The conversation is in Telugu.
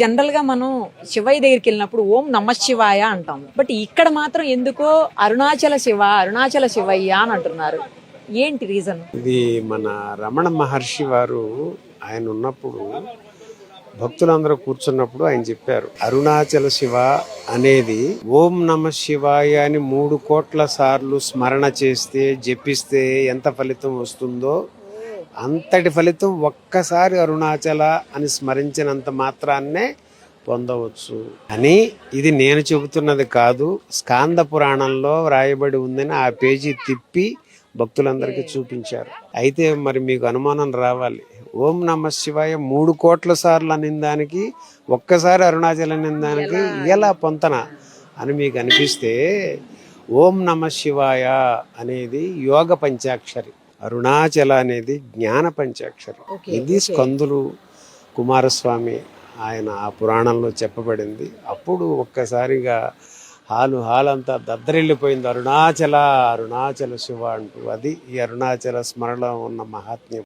జనరల్గా మనం శివయ్య దగ్గరికి వెళ్ళినప్పుడు ఓం నమ శివాయ అంటాం బట్ ఇక్కడ మాత్రం ఎందుకో అరుణాచల శివ అరుణాచల శివయ్య అని అంటున్నారు. ఏంటి రీజన్? ఇది మన రమణ మహర్షి వారు ఆయన ఉన్నప్పుడు భక్తులందరూ కూర్చున్నప్పుడు ఆయన చెప్పారు అరుణాచల శివ అనేది ఓం నమ శివాయ అని మూడు కోట్ల సార్లు స్మరణ చేస్తే జపిస్తే ఎంత ఫలితం వస్తుందో అంతటి ఫలితం ఒక్కసారి అరుణాచల అని స్మరించినంత మాత్రాన్నే పొందవచ్చు. అని ఇది నేను చెబుతున్నది కాదు. స్కాంద పురాణంలో వ్రాయబడి ఉందని ఆ పేజీ తిప్పి భక్తులందరికీ చూపించారు. అయితే మరి మీకు అనుమానం రావాలి. ఓం నమ శివాయ మూడు కోట్ల సార్లు అనిందానికి ఒక్కసారి అరుణాచల అనిందానికి ఎలా పొంతన అని మీకు అనిపిస్తే ఓం నమ శివాయ అనేది యోగ పంచాక్షరి. అరుణాచల అనేది జ్ఞాన పంచాక్షరి. ఇది స్కందులు కుమారస్వామి ఆయన ఆ పురాణంలో చెప్పబడింది. అప్పుడు ఒక్కసారిగా హాలు హాల్ అంతా దద్దరిల్లిపోయింది. అరుణాచల అరుణాచల శివ అంటూ. అది ఈ అరుణాచల స్మరణలో ఉన్న మహాత్మ్యం.